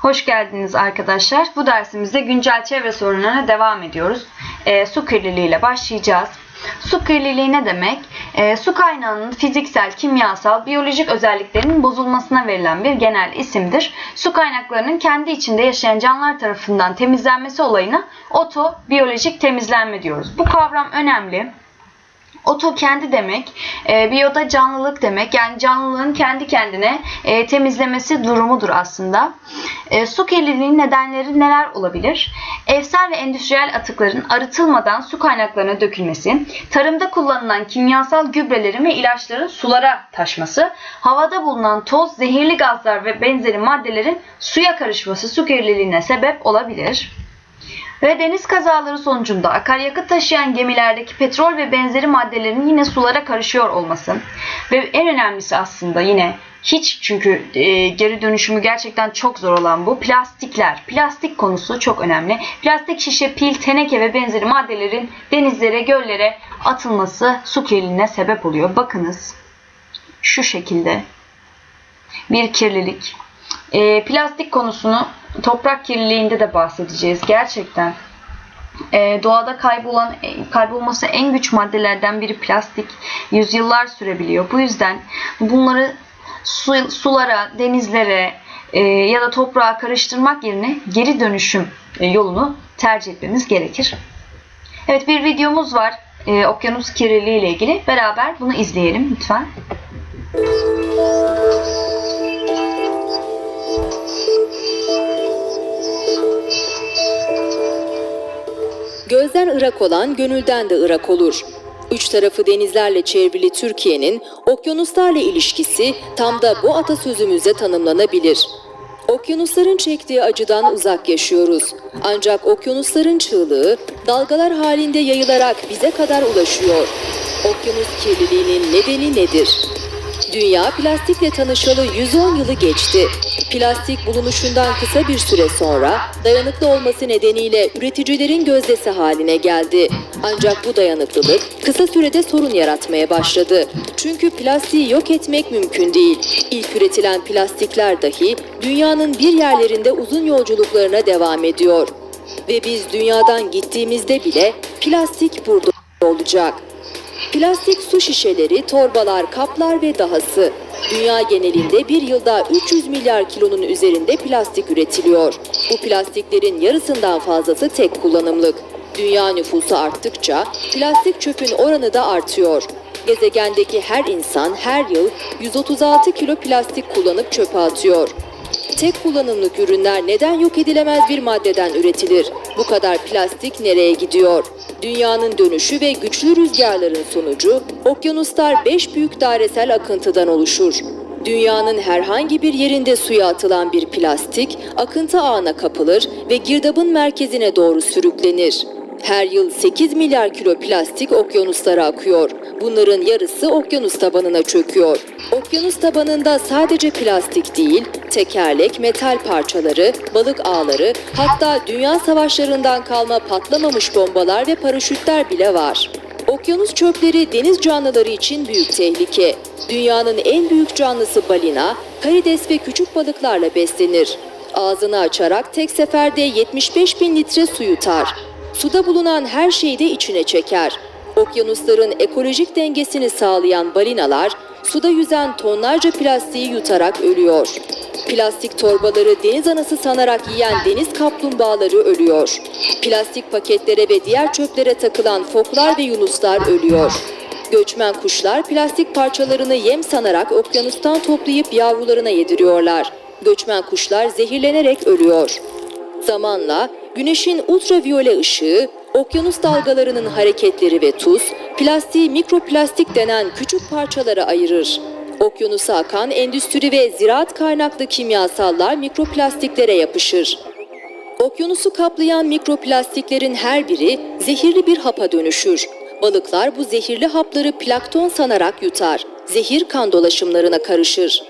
Hoş geldiniz arkadaşlar. Bu dersimizde güncel çevre sorunlarına devam ediyoruz. Ee, su kirliliği ile başlayacağız. Su kirliliği ne demek? Ee, su kaynağının fiziksel, kimyasal, biyolojik özelliklerinin bozulmasına verilen bir genel isimdir. Su kaynaklarının kendi içinde yaşayan canlılar tarafından temizlenmesi olayına otobiyolojik temizlenme diyoruz. Bu kavram önemli. Oto kendi demek, e, biyoda canlılık demek. Yani canlılığın kendi kendine e, temizlemesi durumudur aslında. E, su kirliliğinin nedenleri neler olabilir? Evsel ve endüstriyel atıkların arıtılmadan su kaynaklarına dökülmesi, tarımda kullanılan kimyasal gübrelerin ve ilaçların sulara taşması, havada bulunan toz, zehirli gazlar ve benzeri maddelerin suya karışması su kirliliğine sebep olabilir. Ve deniz kazaları sonucunda akaryakıt taşıyan gemilerdeki petrol ve benzeri maddelerin yine sulara karışıyor olması ve en önemlisi aslında yine hiç çünkü e, geri dönüşümü gerçekten çok zor olan bu plastikler. Plastik konusu çok önemli. Plastik şişe, pil, teneke ve benzeri maddelerin denizlere, göllere atılması su kirliliğine sebep oluyor. Bakınız şu şekilde bir kirlilik. E, plastik konusunu toprak kirliliğinde de bahsedeceğiz. Gerçekten e, doğada kaybolan kaybolması en güç maddelerden biri plastik. Yüzyıllar sürebiliyor. Bu yüzden bunları su, sulara, denizlere e, ya da toprağa karıştırmak yerine geri dönüşüm e, yolunu tercih etmemiz gerekir. Evet bir videomuz var. E, okyanus kirliliği ile ilgili. Beraber bunu izleyelim lütfen. Gözden ırak olan gönülden de ırak olur. Üç tarafı denizlerle çevrili Türkiye'nin okyanuslarla ilişkisi tam da bu atasözümüzle tanımlanabilir. Okyanusların çektiği acıdan uzak yaşıyoruz. Ancak okyanusların çığlığı dalgalar halinde yayılarak bize kadar ulaşıyor. Okyanus kirliliğinin nedeni nedir? Dünya plastikle tanışalı 110 yılı geçti. Plastik bulunuşundan kısa bir süre sonra dayanıklı olması nedeniyle üreticilerin gözdesi haline geldi. Ancak bu dayanıklılık kısa sürede sorun yaratmaya başladı. Çünkü plastiği yok etmek mümkün değil. İlk üretilen plastikler dahi dünyanın bir yerlerinde uzun yolculuklarına devam ediyor. Ve biz dünyadan gittiğimizde bile plastik burada olacak. Plastik su şişeleri, torbalar, kaplar ve dahası. Dünya genelinde bir yılda 300 milyar kilonun üzerinde plastik üretiliyor. Bu plastiklerin yarısından fazlası tek kullanımlık. Dünya nüfusu arttıkça plastik çöpün oranı da artıyor. Gezegendeki her insan her yıl 136 kilo plastik kullanıp çöpe atıyor. Tek kullanımlık ürünler neden yok edilemez bir maddeden üretilir? Bu kadar plastik nereye gidiyor? Dünyanın dönüşü ve güçlü rüzgarların sonucu okyanuslar 5 büyük dairesel akıntıdan oluşur. Dünyanın herhangi bir yerinde suya atılan bir plastik akıntı ağına kapılır ve girdabın merkezine doğru sürüklenir. Her yıl 8 milyar kilo plastik okyanuslara akıyor. Bunların yarısı okyanus tabanına çöküyor. Okyanus tabanında sadece plastik değil, tekerlek, metal parçaları, balık ağları, hatta dünya savaşlarından kalma patlamamış bombalar ve paraşütler bile var. Okyanus çöpleri deniz canlıları için büyük tehlike. Dünyanın en büyük canlısı balina, karides ve küçük balıklarla beslenir. Ağzını açarak tek seferde 75 bin litre su yutar. Suda bulunan her şeyi de içine çeker. Okyanusların ekolojik dengesini sağlayan balinalar suda yüzen tonlarca plastiği yutarak ölüyor. Plastik torbaları deniz anası sanarak yiyen deniz kaplumbağaları ölüyor. Plastik paketlere ve diğer çöplere takılan foklar ve yunuslar ölüyor. Göçmen kuşlar plastik parçalarını yem sanarak okyanustan toplayıp yavrularına yediriyorlar. Göçmen kuşlar zehirlenerek ölüyor. Zamanla güneşin ultraviyole ışığı, okyanus dalgalarının hareketleri ve tuz, plastiği mikroplastik denen küçük parçalara ayırır. Okyanusa akan endüstri ve ziraat kaynaklı kimyasallar mikroplastiklere yapışır. Okyanusu kaplayan mikroplastiklerin her biri zehirli bir hapa dönüşür. Balıklar bu zehirli hapları plankton sanarak yutar. Zehir kan dolaşımlarına karışır.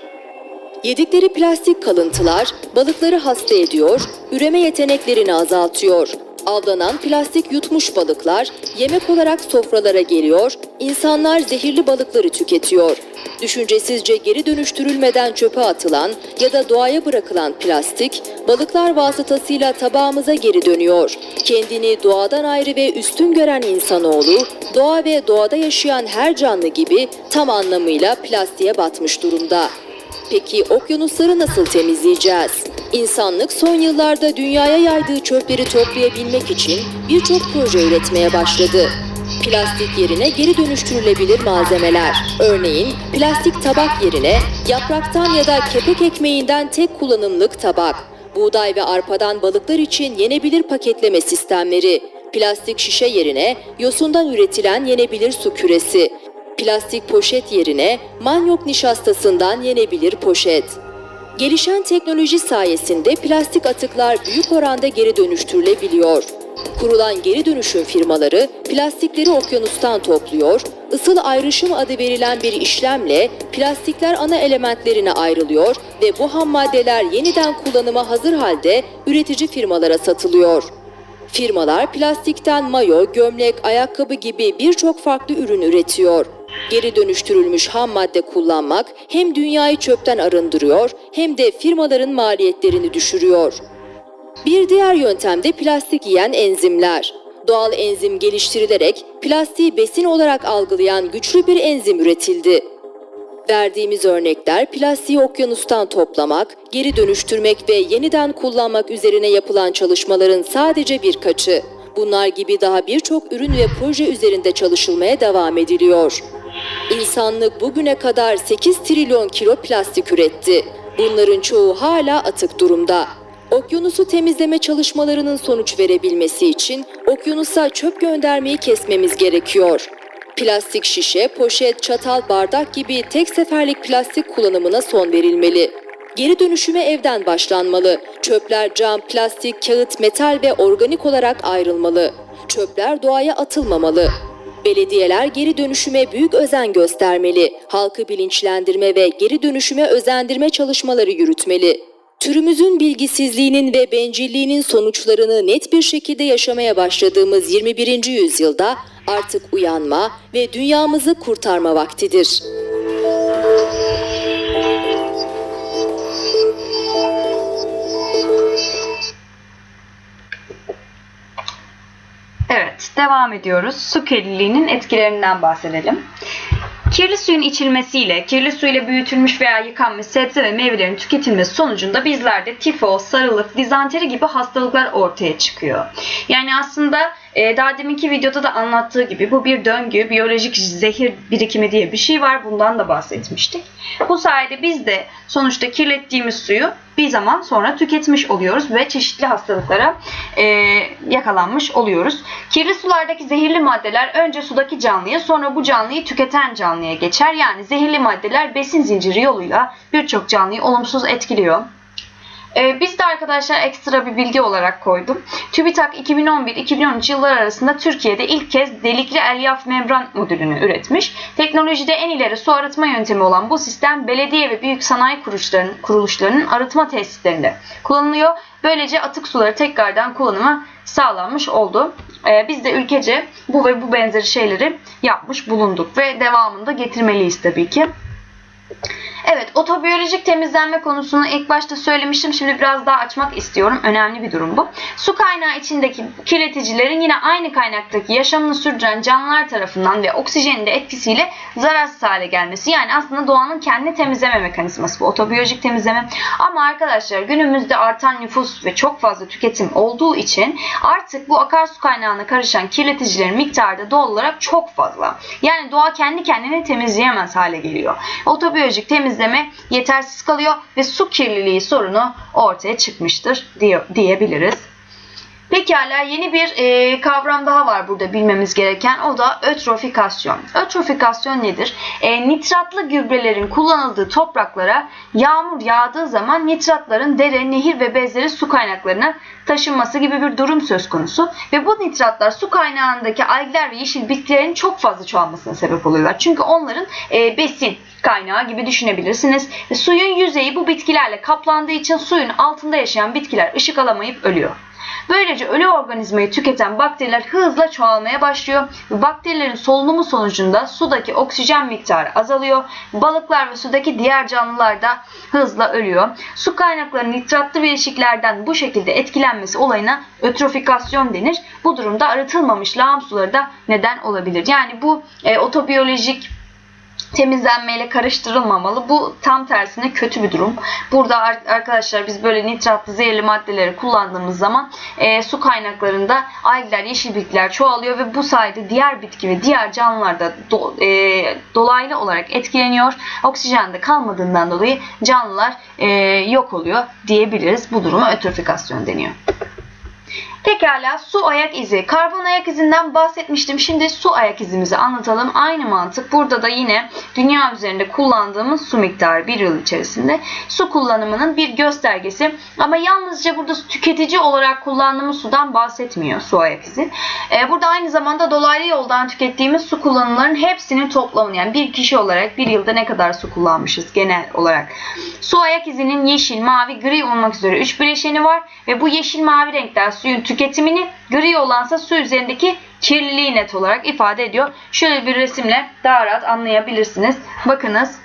Yedikleri plastik kalıntılar balıkları hasta ediyor, üreme yeteneklerini azaltıyor. Avlanan plastik yutmuş balıklar yemek olarak sofralara geliyor, insanlar zehirli balıkları tüketiyor. Düşüncesizce geri dönüştürülmeden çöpe atılan ya da doğaya bırakılan plastik, balıklar vasıtasıyla tabağımıza geri dönüyor. Kendini doğadan ayrı ve üstün gören insanoğlu, doğa ve doğada yaşayan her canlı gibi tam anlamıyla plastiğe batmış durumda. Peki okyanusları nasıl temizleyeceğiz? İnsanlık son yıllarda dünyaya yaydığı çöpleri toplayabilmek için birçok proje üretmeye başladı. Plastik yerine geri dönüştürülebilir malzemeler. Örneğin plastik tabak yerine yapraktan ya da kepek ekmeğinden tek kullanımlık tabak. Buğday ve arpadan balıklar için yenebilir paketleme sistemleri. Plastik şişe yerine yosundan üretilen yenebilir su küresi. Plastik poşet yerine manyok nişastasından yenebilir poşet. Gelişen teknoloji sayesinde plastik atıklar büyük oranda geri dönüştürülebiliyor. Kurulan geri dönüşüm firmaları plastikleri okyanustan topluyor, ısıl ayrışım adı verilen bir işlemle plastikler ana elementlerine ayrılıyor ve bu ham maddeler yeniden kullanıma hazır halde üretici firmalara satılıyor. Firmalar plastikten mayo, gömlek, ayakkabı gibi birçok farklı ürün üretiyor. Geri dönüştürülmüş ham madde kullanmak hem dünyayı çöpten arındırıyor hem de firmaların maliyetlerini düşürüyor. Bir diğer yöntem de plastik yiyen enzimler. Doğal enzim geliştirilerek plastiği besin olarak algılayan güçlü bir enzim üretildi. Verdiğimiz örnekler plastiği okyanustan toplamak, geri dönüştürmek ve yeniden kullanmak üzerine yapılan çalışmaların sadece birkaçı. Bunlar gibi daha birçok ürün ve proje üzerinde çalışılmaya devam ediliyor. İnsanlık bugüne kadar 8 trilyon kilo plastik üretti. Bunların çoğu hala atık durumda. Okyanusu temizleme çalışmalarının sonuç verebilmesi için okyanusa çöp göndermeyi kesmemiz gerekiyor. Plastik şişe, poşet, çatal, bardak gibi tek seferlik plastik kullanımına son verilmeli. Geri dönüşüme evden başlanmalı. Çöpler cam, plastik, kağıt, metal ve organik olarak ayrılmalı. Çöpler doğaya atılmamalı. Belediyeler geri dönüşüme büyük özen göstermeli. Halkı bilinçlendirme ve geri dönüşüme özendirme çalışmaları yürütmeli. Türümüzün bilgisizliğinin ve bencilliğinin sonuçlarını net bir şekilde yaşamaya başladığımız 21. yüzyılda artık uyanma ve dünyamızı kurtarma vaktidir. Devam ediyoruz. Su kirliliğinin etkilerinden bahsedelim. Kirli suyun içilmesiyle, kirli su ile büyütülmüş veya yıkanmış sebze ve meyvelerin tüketilmesi sonucunda bizlerde tifo, sarılık, dizanteri gibi hastalıklar ortaya çıkıyor. Yani aslında e, daha deminki videoda da anlattığı gibi bu bir döngü, biyolojik zehir birikimi diye bir şey var. Bundan da bahsetmiştik. Bu sayede biz de sonuçta kirlettiğimiz suyu bir zaman sonra tüketmiş oluyoruz ve çeşitli hastalıklara e, yakalanmış oluyoruz. Kirli sulardaki zehirli maddeler önce sudaki canlıya sonra bu canlıyı tüketen canlıya geçer. Yani zehirli maddeler besin zinciri yoluyla birçok canlıyı olumsuz etkiliyor. Ee, biz de arkadaşlar ekstra bir bilgi olarak koydum. TÜBİTAK 2011-2013 yılları arasında Türkiye'de ilk kez delikli elyaf membran modülünü üretmiş. Teknolojide en ileri su arıtma yöntemi olan bu sistem belediye ve büyük sanayi kuruluşlarının, kuruluşlarının arıtma tesislerinde kullanılıyor. Böylece atık suları tekrardan kullanıma sağlanmış oldu. Ee, biz de ülkece bu ve bu benzeri şeyleri yapmış bulunduk ve devamında getirmeliyiz tabii ki. Evet, otobiyolojik temizlenme konusunu ilk başta söylemiştim. Şimdi biraz daha açmak istiyorum. Önemli bir durum bu. Su kaynağı içindeki kirleticilerin yine aynı kaynaktaki yaşamını sürdüren canlılar tarafından ve oksijenin de etkisiyle zararsız hale gelmesi. Yani aslında doğanın kendi temizleme mekanizması bu otobiyolojik temizleme. Ama arkadaşlar günümüzde artan nüfus ve çok fazla tüketim olduğu için artık bu akarsu kaynağına karışan kirleticilerin miktarı da doğal olarak çok fazla. Yani doğa kendi kendini temizleyemez hale geliyor. Otobiyolojik temizleme yetersiz kalıyor ve su kirliliği sorunu ortaya çıkmıştır diye, diyebiliriz. Pekala yeni bir e, kavram daha var burada bilmemiz gereken o da ötrofikasyon. Ötrofikasyon nedir? E, nitratlı gübrelerin kullanıldığı topraklara yağmur yağdığı zaman nitratların dere, nehir ve bezleri su kaynaklarına taşınması gibi bir durum söz konusu. Ve bu nitratlar su kaynağındaki algler ve yeşil bitkilerin çok fazla çoğalmasına sebep oluyorlar. Çünkü onların e, besin kaynağı gibi düşünebilirsiniz. Ve suyun yüzeyi bu bitkilerle kaplandığı için suyun altında yaşayan bitkiler ışık alamayıp ölüyor. Böylece ölü organizmayı tüketen bakteriler hızla çoğalmaya başlıyor. Bakterilerin solunumu sonucunda sudaki oksijen miktarı azalıyor. Balıklar ve sudaki diğer canlılar da hızla ölüyor. Su kaynaklarının nitratlı bileşiklerden bu şekilde etkilenmesi olayına ötrofikasyon denir. Bu durumda arıtılmamış lağım suları da neden olabilir. Yani bu e, otobiyolojik temizlenmeyle karıştırılmamalı. Bu tam tersine kötü bir durum. Burada ar- arkadaşlar biz böyle nitratlı zehirli maddeleri kullandığımız zaman e, su kaynaklarında algler, yeşil bitkiler çoğalıyor ve bu sayede diğer bitki ve diğer canlılar da do- e, dolaylı olarak etkileniyor. Oksijen de kalmadığından dolayı canlılar e, yok oluyor diyebiliriz. Bu duruma ötrofikasyon deniyor. Pekala su ayak izi. Karbon ayak izinden bahsetmiştim. Şimdi su ayak izimizi anlatalım. Aynı mantık. Burada da yine dünya üzerinde kullandığımız su miktarı bir yıl içerisinde su kullanımının bir göstergesi. Ama yalnızca burada tüketici olarak kullandığımız sudan bahsetmiyor su ayak izi. Ee, burada aynı zamanda dolaylı yoldan tükettiğimiz su kullanımlarının hepsinin toplamını yani bir kişi olarak bir yılda ne kadar su kullanmışız genel olarak. Su ayak izinin yeşil, mavi, gri olmak üzere 3 bileşeni var ve bu yeşil mavi renkler suyun tüketimini, gri olansa su üzerindeki kirliliği net olarak ifade ediyor. Şöyle bir resimle daha rahat anlayabilirsiniz. Bakınız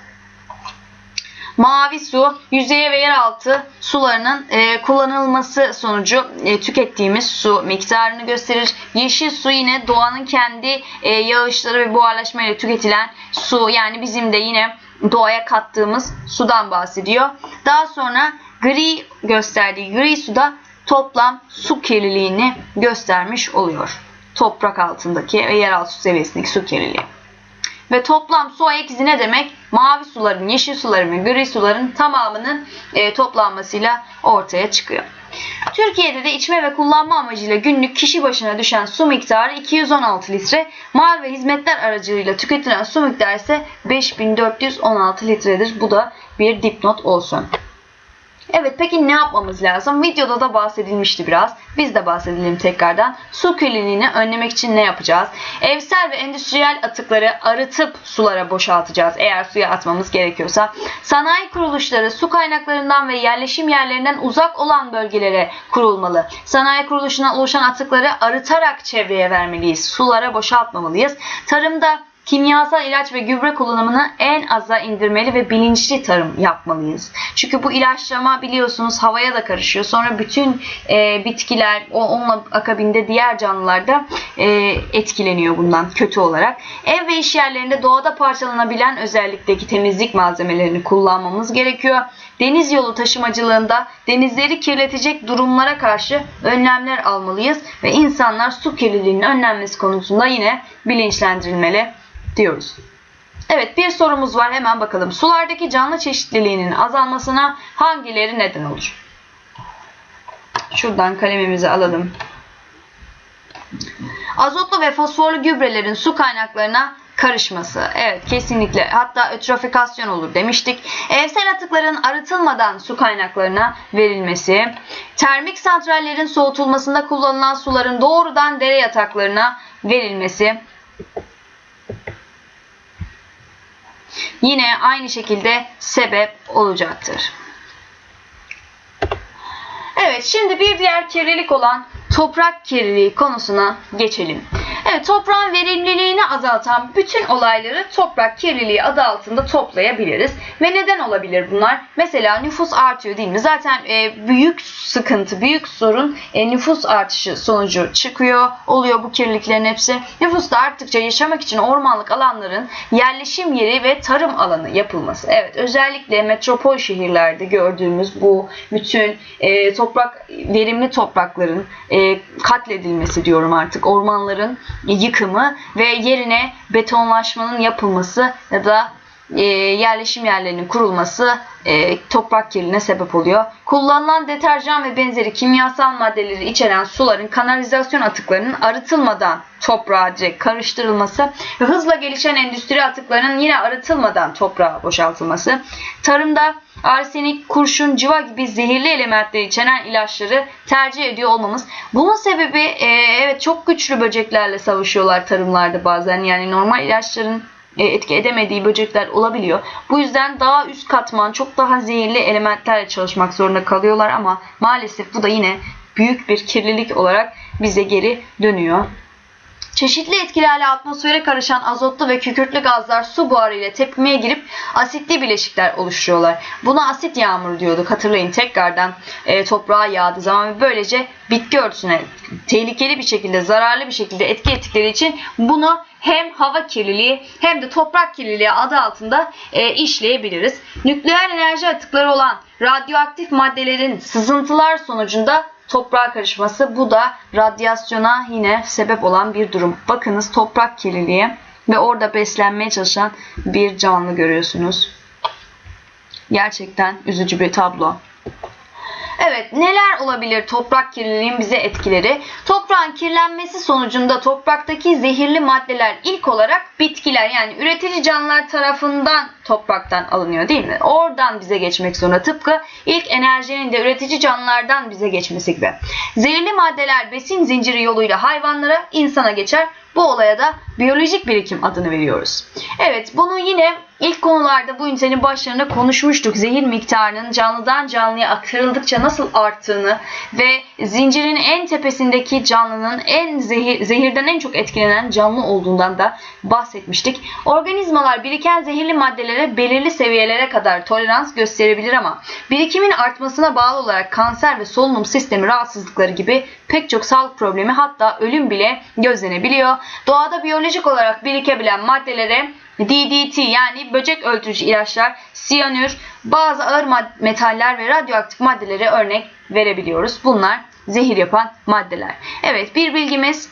Mavi su yüzeye ve yeraltı sularının e, kullanılması sonucu e, tükettiğimiz su miktarını gösterir. Yeşil su yine doğanın kendi e, yağışları ve buharlaşma ile tüketilen su yani bizim de yine doğaya kattığımız sudan bahsediyor. Daha sonra gri gösterdiği gri suda toplam su kirliliğini göstermiş oluyor. Toprak altındaki ve yeraltı seviyesindeki su kirliliği. Ve toplam su izi ne demek? Mavi suların, yeşil suların ve gri suların tamamının e, toplanmasıyla ortaya çıkıyor. Türkiye'de de içme ve kullanma amacıyla günlük kişi başına düşen su miktarı 216 litre, mal ve hizmetler aracılığıyla tüketilen su miktarı ise 5416 litredir. Bu da bir dipnot olsun. Evet peki ne yapmamız lazım? Videoda da bahsedilmişti biraz. Biz de bahsedelim tekrardan. Su kirliliğini önlemek için ne yapacağız? Evsel ve endüstriyel atıkları arıtıp sulara boşaltacağız eğer suya atmamız gerekiyorsa. Sanayi kuruluşları su kaynaklarından ve yerleşim yerlerinden uzak olan bölgelere kurulmalı. Sanayi kuruluşuna oluşan atıkları arıtarak çevreye vermeliyiz. Sulara boşaltmamalıyız. Tarımda kimyasal ilaç ve gübre kullanımını en aza indirmeli ve bilinçli tarım yapmalıyız. Çünkü bu ilaçlama biliyorsunuz havaya da karışıyor. Sonra bütün e, bitkiler, o onunla akabinde diğer canlılar da e, etkileniyor bundan kötü olarak. Ev ve iş yerlerinde doğada parçalanabilen özellikteki temizlik malzemelerini kullanmamız gerekiyor. Deniz yolu taşımacılığında denizleri kirletecek durumlara karşı önlemler almalıyız ve insanlar su kirliliğinin önlenmesi konusunda yine bilinçlendirilmeli diyoruz. Evet bir sorumuz var hemen bakalım. Sulardaki canlı çeşitliliğinin azalmasına hangileri neden olur? Şuradan kalemimizi alalım. Azotlu ve fosforlu gübrelerin su kaynaklarına karışması. Evet kesinlikle. Hatta ötrofikasyon olur demiştik. Evsel atıkların arıtılmadan su kaynaklarına verilmesi. Termik santrallerin soğutulmasında kullanılan suların doğrudan dere yataklarına verilmesi. Yine aynı şekilde sebep olacaktır. Evet şimdi bir diğer kirlilik olan toprak kirliliği konusuna geçelim. Evet toprağın verimliliğini azaltan bütün olayları toprak kirliliği adı altında toplayabiliriz. Ve neden olabilir bunlar? Mesela nüfus artıyor değil mi? Zaten e, büyük sıkıntı, büyük sorun e, nüfus artışı sonucu çıkıyor. Oluyor bu kirliliklerin hepsi. Nüfus da arttıkça yaşamak için ormanlık alanların yerleşim yeri ve tarım alanı yapılması. Evet özellikle metropol şehirlerde gördüğümüz bu bütün e, toprak verimli toprakların e, katledilmesi diyorum artık. Ormanların yıkımı ve yerine betonlaşmanın yapılması ya da e, yerleşim yerlerinin kurulması e, toprak kirliliğine sebep oluyor. Kullanılan deterjan ve benzeri kimyasal maddeleri içeren suların kanalizasyon atıklarının arıtılmadan toprağa direkt karıştırılması ve hızla gelişen endüstri atıklarının yine arıtılmadan toprağa boşaltılması. Tarımda arsenik, kurşun, civa gibi zehirli elementleri içeren ilaçları tercih ediyor olmamız. Bunun sebebi e, evet çok güçlü böceklerle savaşıyorlar tarımlarda bazen. Yani normal ilaçların e, etki edemediği böcekler olabiliyor. Bu yüzden daha üst katman çok daha zehirli elementlerle çalışmak zorunda kalıyorlar ama maalesef bu da yine büyük bir kirlilik olarak bize geri dönüyor. Çeşitli etkilerle atmosfere karışan azotlu ve kükürtlü gazlar su buharı ile tepkimeye girip asitli bileşikler oluşturuyorlar. Buna asit yağmuru diyorduk. Hatırlayın tekrardan e, toprağa yağdığı zaman ve böylece bitki örtüsüne tehlikeli bir şekilde, zararlı bir şekilde etki ettikleri için bunu hem hava kirliliği hem de toprak kirliliği adı altında e, işleyebiliriz. Nükleer enerji atıkları olan radyoaktif maddelerin sızıntılar sonucunda toprağa karışması bu da radyasyona yine sebep olan bir durum. Bakınız toprak kirliliği ve orada beslenmeye çalışan bir canlı görüyorsunuz. Gerçekten üzücü bir tablo. Evet, neler olabilir toprak kirliliğinin bize etkileri? Toprağın kirlenmesi sonucunda topraktaki zehirli maddeler ilk olarak bitkiler yani üretici canlılar tarafından topraktan alınıyor değil mi? Oradan bize geçmek zorunda. Tıpkı ilk enerjinin de üretici canlılardan bize geçmesi gibi. Zehirli maddeler besin zinciri yoluyla hayvanlara, insana geçer. Bu olaya da biyolojik birikim adını veriyoruz. Evet bunu yine ilk konularda bu ünitenin başlarında konuşmuştuk. Zehir miktarının canlıdan canlıya aktarıldıkça nasıl arttığını ve zincirin en tepesindeki canlının en zehir, zehirden en çok etkilenen canlı olduğundan da bahsetmiştik. Organizmalar biriken zehirli maddelere belirli seviyelere kadar tolerans gösterebilir ama birikimin artmasına bağlı olarak kanser ve solunum sistemi rahatsızlıkları gibi pek çok sağlık problemi hatta ölüm bile gözlenebiliyor. Doğada biyolojik olarak birikebilen maddelere DDT yani böcek öldürücü ilaçlar, siyanür, bazı ağır metaller ve radyoaktif maddelere örnek verebiliyoruz. Bunlar zehir yapan maddeler. Evet bir bilgimiz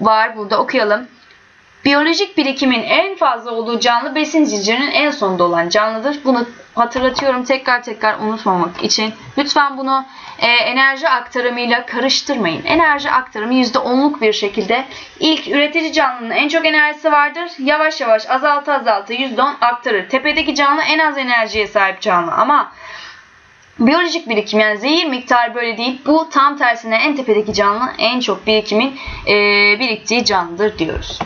var burada okuyalım. Biyolojik birikimin en fazla olduğu canlı besin zincirinin en sonunda olan canlıdır. Bunu hatırlatıyorum tekrar tekrar unutmamak için. Lütfen bunu e, enerji aktarımıyla karıştırmayın. Enerji aktarımı %10'luk bir şekilde ilk üretici canlının en çok enerjisi vardır. Yavaş yavaş azaltı azaltı %10 aktarır. Tepedeki canlı en az enerjiye sahip canlı ama Biyolojik birikim yani zehir miktarı böyle değil. Bu tam tersine en tepedeki canlı en çok birikimin e, biriktiği canlıdır diyoruz.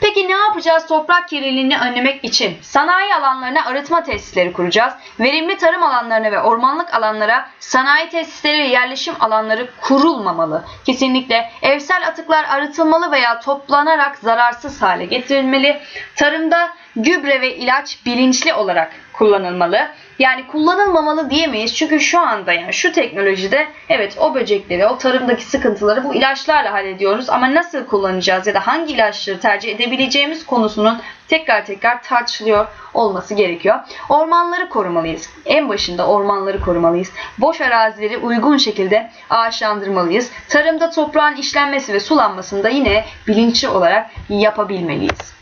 Peki ne yapacağız toprak kirliliğini önlemek için? Sanayi alanlarına arıtma tesisleri kuracağız. Verimli tarım alanlarına ve ormanlık alanlara sanayi tesisleri ve yerleşim alanları kurulmamalı. Kesinlikle evsel atıklar arıtılmalı veya toplanarak zararsız hale getirilmeli. Tarımda gübre ve ilaç bilinçli olarak kullanılmalı. Yani kullanılmamalı diyemeyiz çünkü şu anda yani şu teknolojide evet o böcekleri, o tarımdaki sıkıntıları bu ilaçlarla hallediyoruz ama nasıl kullanacağız ya da hangi ilaçları tercih edebileceğimiz konusunun tekrar tekrar tartışılıyor olması gerekiyor. Ormanları korumalıyız. En başında ormanları korumalıyız. Boş arazileri uygun şekilde ağaçlandırmalıyız. Tarımda toprağın işlenmesi ve sulanmasını da yine bilinçli olarak yapabilmeliyiz.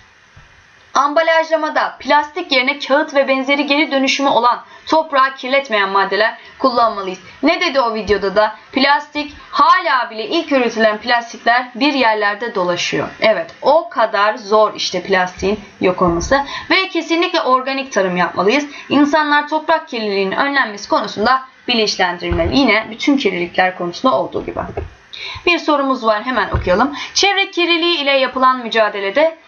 Ambalajlamada plastik yerine kağıt ve benzeri geri dönüşümü olan toprağı kirletmeyen maddeler kullanmalıyız. Ne dedi o videoda da? Plastik hala bile ilk üretilen plastikler bir yerlerde dolaşıyor. Evet o kadar zor işte plastiğin yok olması. Ve kesinlikle organik tarım yapmalıyız. İnsanlar toprak kirliliğinin önlenmesi konusunda bilinçlendirilmeli. Yine bütün kirlilikler konusunda olduğu gibi. Bir sorumuz var hemen okuyalım. Çevre kirliliği ile yapılan mücadelede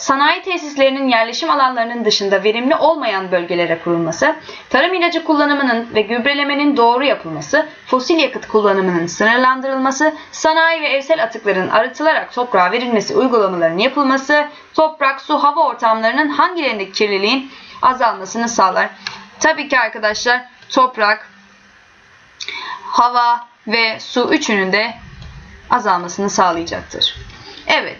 Sanayi tesislerinin yerleşim alanlarının dışında verimli olmayan bölgelere kurulması, tarım ilacı kullanımının ve gübrelemenin doğru yapılması, fosil yakıt kullanımının sınırlandırılması, sanayi ve evsel atıkların arıtılarak toprağa verilmesi uygulamalarının yapılması, toprak, su, hava ortamlarının hangilerindeki kirliliğin azalmasını sağlar. Tabii ki arkadaşlar toprak, hava ve su üçünün de azalmasını sağlayacaktır. Evet.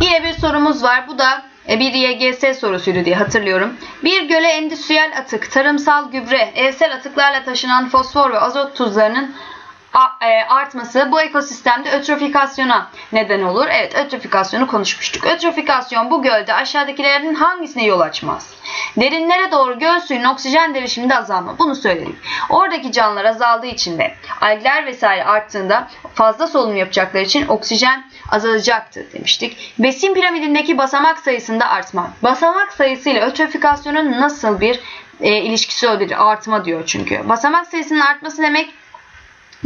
Yine bir sorumuz var. Bu da e, bir YGS sorusuydu diye hatırlıyorum. Bir göle endüstriyel atık, tarımsal gübre, evsel atıklarla taşınan fosfor ve azot tuzlarının artması bu ekosistemde ötrofikasyona neden olur. Evet ötrofikasyonu konuşmuştuk. Ötrofikasyon bu gölde aşağıdakilerden hangisine yol açmaz? Derinlere doğru göl suyunun oksijen derişiminde azalma. Bunu söyledik. Oradaki canlılar azaldığı için ve algler vesaire arttığında fazla solunum yapacakları için oksijen azalacaktır demiştik. Besin piramidindeki basamak sayısında artma. Basamak sayısı ile ötrofikasyonun nasıl bir e, ilişkisi olabilir? Artma diyor çünkü. Basamak sayısının artması demek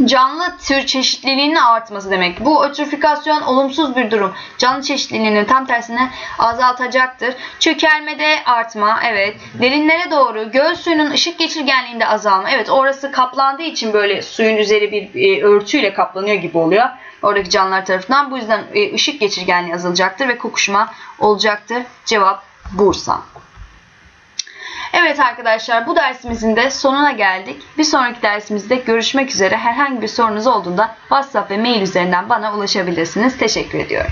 canlı tür çeşitliliğinin artması demek. Bu ötrüfikasyon olumsuz bir durum. Canlı çeşitliliğinin tam tersine azaltacaktır. Çökelmede artma, evet. Derinlere doğru göl suyunun ışık geçirgenliğinde azalma. Evet, orası kaplandığı için böyle suyun üzeri bir e, örtüyle kaplanıyor gibi oluyor. Oradaki canlılar tarafından. Bu yüzden e, ışık geçirgenliği azalacaktır ve kokuşma olacaktır. Cevap Bursa. Evet arkadaşlar bu dersimizin de sonuna geldik. Bir sonraki dersimizde görüşmek üzere. Herhangi bir sorunuz olduğunda WhatsApp ve mail üzerinden bana ulaşabilirsiniz. Teşekkür ediyorum.